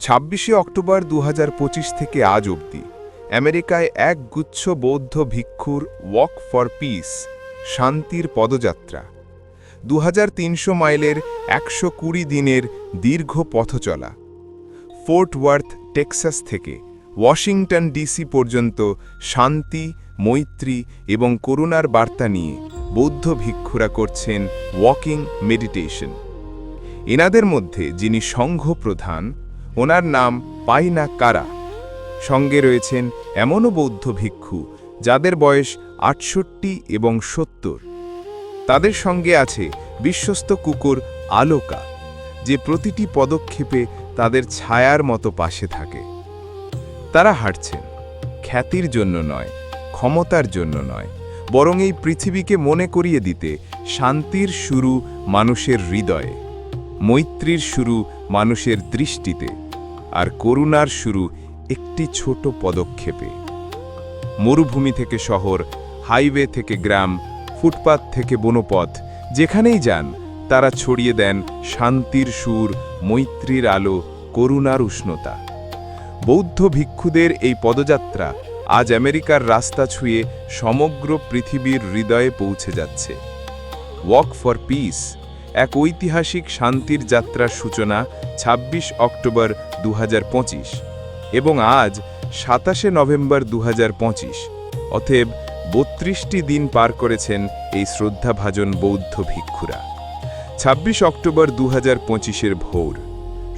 ছাব্বিশে অক্টোবর দু হাজার পঁচিশ থেকে আজ অবধি আমেরিকায় এক গুচ্ছ বৌদ্ধ ভিক্ষুর ওয়াক ফর পিস, শান্তির পদযাত্রা। দু হাজার তিনশো মাইলের একশো কুড়ি দিনের দীর্ঘ পথচলা। ফোর্ট ওয়ার্থ, টেক্সাস থেকে ওয়াশিংটন ডিসি পর্যন্ত শান্তি, মৈত্রী এবং করুণার বার্তা নিয়ে বৌদ্ধ ভিক্ষুরা করছেন ওয়াকিং মেডিটেশন। এনাদের মধ্যে যিনি সংঘ প্রধান ওনার নাম পাইনা কারা। সঙ্গে রয়েছেন এমনও বৌদ্ধ ভিক্ষু, যাদের বয়স আটষট্টি এবং সত্তর। তাদের সঙ্গে আছে বিশ্বস্ত কুকুর আলোকা, যে প্রতিটি পদক্ষেপে তাদের ছায়ার মতো পাশে থাকে। তারা হাঁটছেন, খ্যাতির জন্য নয়, ক্ষমতার জন্য নয়, বরং এই পৃথিবীকে মনে করিয়ে দিতে শান্তির শুরু মানুষের হৃদয়ে। মৈত্রীর শুরু মানুষের দৃষ্টিতে আর করুণার শুরু একটি ছোট পদক্ষেপে। মরুভূমি থেকে শহর, হাইওয়ে থেকে গ্রাম, ফুটপাত থেকে বনপথ, যেখানেই যান, তারা ছড়িয়ে দেন শান্তির সুর, মৈত্রীর আলো, করুণার উষ্ণতা। বৌদ্ধ ভিক্ষুদের এই পদযাত্রা আজ আমেরিকার রাস্তা ছুঁয়ে সমগ্র পৃথিবীর হৃদয়ে পৌঁছে যাচ্ছে। ওয়াক ফর পিস এক ঐতিহাসিক শান্তির যাত্রার সূচনা ২৬ অক্টোবর দু হাজার পঁচিশ এবং আজ সাতাশে নভেম্বর দু অতএব বত্রিশটি দিন পার করেছেন এই শ্রদ্ধাভাজন বৌদ্ধ ভিক্ষুরা। ২৬ অক্টোবর দু হাজার ভোর,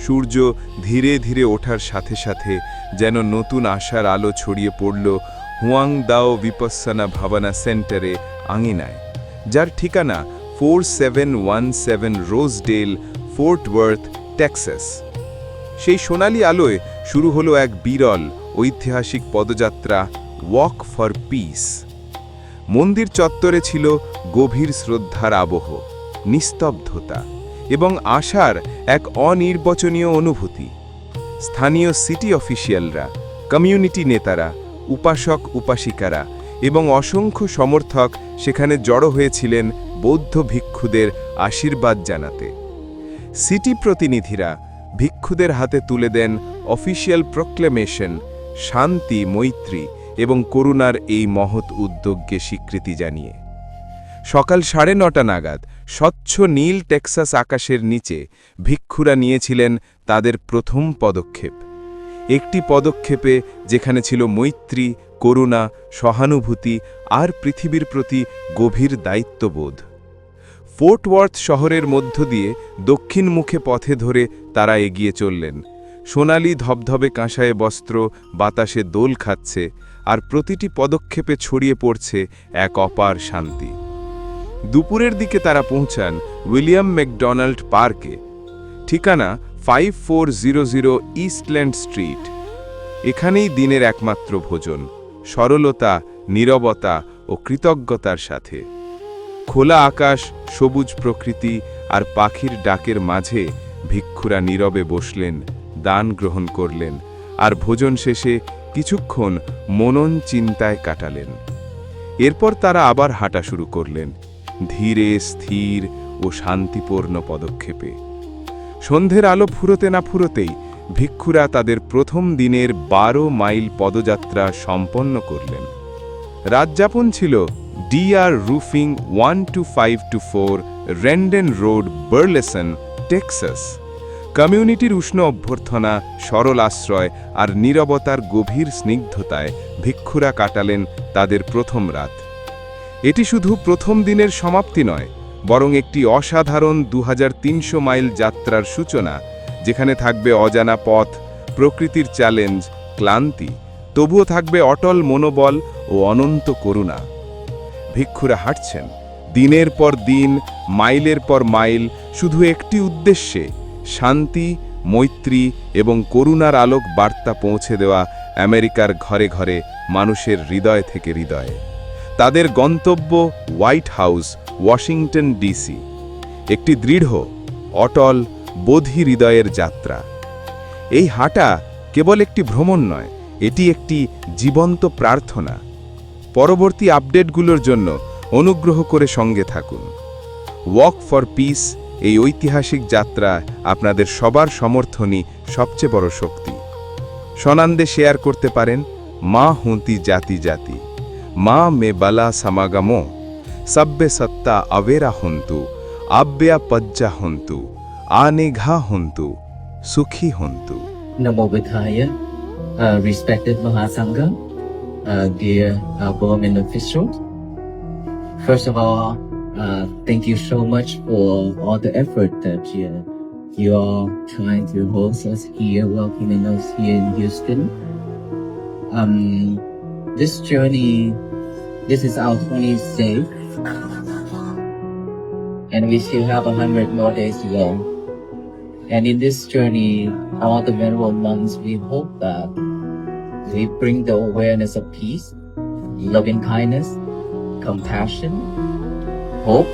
সূর্য ধীরে ধীরে ওঠার সাথে সাথে যেন নতুন আশার আলো ছড়িয়ে পড়ল হুয়াং দাও বিপස්සনা ভাবনা সেন্টারে আঙিনায়, যার ঠিকানা four seven one seven Rosedale, Fort Worth, Texas. সেই সোনালি আলোয় শুরু হলো এক বিরল, ঐতিহাসিক পদযাত্রা, ওয়াক ফর পিস। মন্দির চত্বরে ছিল গভীর শ্রদ্ধার আবহ, নিস্তব্ধতা এবং আশার এক অনির্বচনীয় অনুভূতি। স্থানীয় সিটি অফিসিয়ালরা, কমিউনিটি নেতারা, উপাসক উপাসিকারা এবং অসংখ্য সমর্থক সেখানে জড়ো হয়েছিলেন বৌদ্ধ ভিক্ষুদের আশীর্বাদ জানাতে। সিটি প্রতিনিধিরা ভিক্ষুদের হাতে তুলে দেন অফিসিয়াল প্রক্লেমেশন, শান্তি, মৈত্রী এবং করুণার এই মহৎ উদ্যোগকে স্বীকৃতি জানিয়ে। সকাল সাড়ে নটা নাগাদ স্বচ্ছ নীল টেক্সাস আকাশের নিচে ভিক্ষুরা নিয়েছিলেন তাদের প্রথম পদক্ষেপ। একটি পদক্ষেপে যেখানে ছিল মৈত্রী, করুণা, সহানুভূতি আর পৃথিবীর প্রতি গভীর দায়িত্ববোধ। ফোর্ট ওয়ার্থ শহরের মধ্য দিয়ে দক্ষিণ মুখে পথে ধরে তারা এগিয়ে চললেন। সোনালি ধবধবে কাঁসায় বস্ত্র, বাতাসে দোল খাচ্ছে আর প্রতিটি পদক্ষেপে ছড়িয়ে পড়ছে এক অপার শান্তি। দুপুরের দিকে তারা পৌঁছান উইলিয়াম ম্যাকডোনাল্ড পার্কে। ঠিকানা five four zero zero Eastland street. এখানেই দিনের একমাত্র ভোজন, সরলতা, নীরবতা ও কৃতজ্ঞতার সাথে। খোলা আকাশ, সবুজ প্রকৃতি আর পাখির ডাকের মাঝে ভিক্ষুরা নীরবে বসলেন, দান গ্রহণ করলেন আর ভোজন শেষে কিছুক্ষণ মনন চিন্তায় কাটালেন। এরপর তারা আবার হাঁটা শুরু করলেন, ধীরে, স্থির ও শান্তিপূর্ণ পদক্ষেপে। সন্ধ্যের আলো ফুরোতে না ফুরোতেই ভিক্ষুরা তাদের প্রথম দিনের বারো মাইল পদযাত্রা সম্পন্ন করলেন। রাতযাপন ছিল DR roofing one two five two four Rendon road Burleson Texas কমিউনিটির উষ্ণ অভ্যর্থনা, সরল আশ্রয় আর নীরবতার গভীর স্নিগ্ধতায় ভিক্ষুরা কাটালেন তাদের প্রথম রাত। এটি শুধু প্রথম দিনের সমাপ্তি নয়, বরং একটি অসাধারণ দু হাজার তিনশো মাইল যাত্রার সূচনা, যেখানে থাকবে অজানা পথ, প্রকৃতির চ্যালেঞ্জ, ক্লান্তি, তবুও থাকবে অটল মনোবল ও অনন্ত করুণা। ভিক্ষুরা হাঁটছেন। দিনের পর দিন, মাইলের পর মাইল, শুধু একটি উদ্দেশ্যে, শান্তি, মৈত্রী এবং করুণার আলোক বার্তা পৌঁছে দেওয়া আমেরিকার ঘরে ঘরে মানুষের হৃদয় থেকে হৃদয়ে। তাদের গন্তব্য হোয়াইট হাউস, ওয়াশিংটন ডিসি। একটি দৃঢ়, অটল, বোধি হৃদয়ের যাত্রা। এই হাঁটা কেবল একটি ভ্রমণ নয়, এটি একটি জীবন্ত প্রার্থনা। পরবর্তী আপডেটগুলোর জন্য অনুগ্রহ করে সঙ্গে থাকুন। ওয়াক ফর পিস এই ঐতিহাসিক যাত্রা আপনাদের সবার সমর্থনই সবচেয়ে বড় শক্তি। সনান্দে শেয়ার করতে পারেন মা হুঁতি জাতি জাতি মা মে বালা সমাগমো সব্বে সত্তা আবেরা হন্তু আব্যা পজ্জা হন্তু আনেঘা হন্তু সুখী হন্তু। respected Mahasangha, uh, dear uh, government officials. First of all, uh, thank you so much for all the effort that you, you are trying to host us here, welcoming us here in Houston. Um, this journey, this is our 20th day, and we still have a hundred more days to go. And in this journey, all the venerable monks, we hope that we bring the awareness of peace, loving kindness, compassion, hope,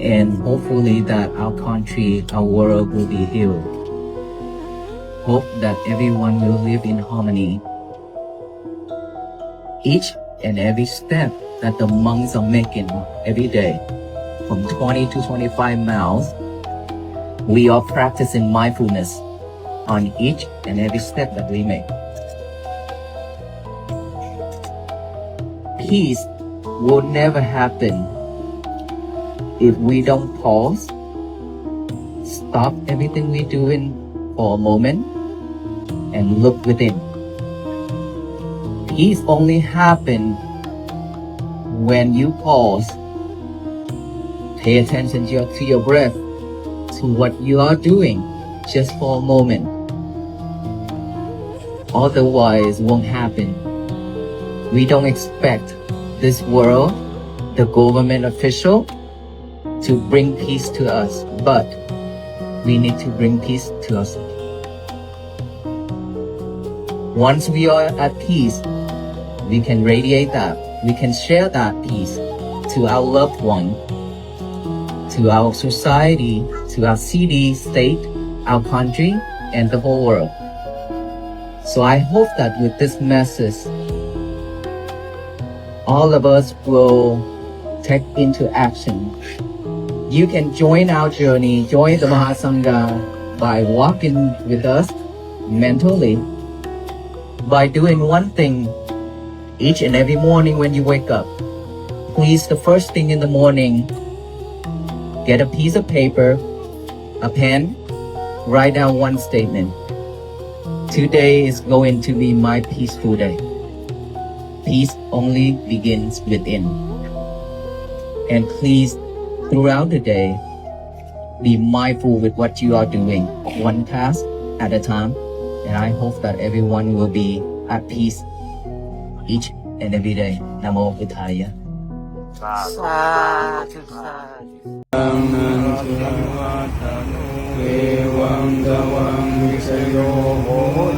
and hopefully that our country, our world will be healed. Hope that everyone will live in harmony. Each and every step that the monks are making every day, from 20 to 25 miles, we are practicing mindfulness on each and every step that we make. Peace will never happen if we don't pause, stop everything we're doing for a moment, and look within. Peace only happens when you pause, pay attention to your, to your breath, to what you are doing just for a moment. Otherwise, won't happen. We don't expect this world, the government official, to bring peace to us, but we need to bring peace to us. Once we are at peace, we can radiate that. We can share that peace to our loved one to our society, to our city, state, our country, and the whole world. So I hope that with this message, all of us will take into action. You can join our journey, join the Mahasangha by walking with us mentally, by doing one thing each and every morning when you wake up. Please, the first thing in the morning, get a piece of paper, a pen, write down one statement. Today is going to be my peaceful day. Peace only begins within. And please, throughout the day, be mindful with what you are doing, one task at a time. And I hope that everyone will be at peace each and every day. Namo Buddhaya. เอวั งกวังวิสโยโห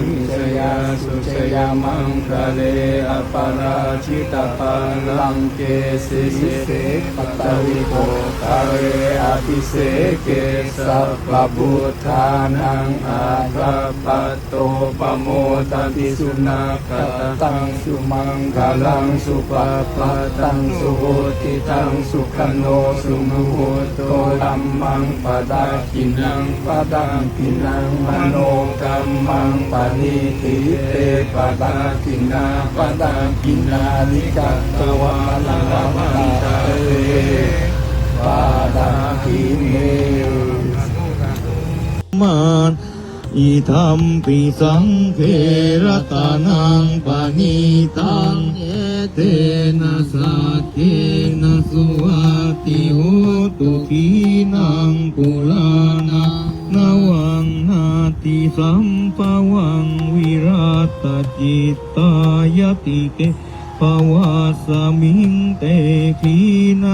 วิสยาสุชยามังคะเลอปาราชิตาปังลังเกสิเสปตตวิโกคาเรอภิเสเกสัพพบุทานังอาคาปโตปโมตันติสุนาคตังสุมังคลังสุปปะตังสุโหติตังสุขโนสุมุโหโตธัมมังปะดากินังปะดังกินังมโนกรรมังปะนิติเตปะดากินาปะดังกินาลิกัตตวาลังวัตตะเรปะดากิเมมาอิทัมปิสังเครตานังปานิตังเอเตนะสัจเจนะสุวั ติโหตุขีนังปุลานานาวังนาติสัมปวังวิรัตจิตตายติเกปวาสมิงเตขีนา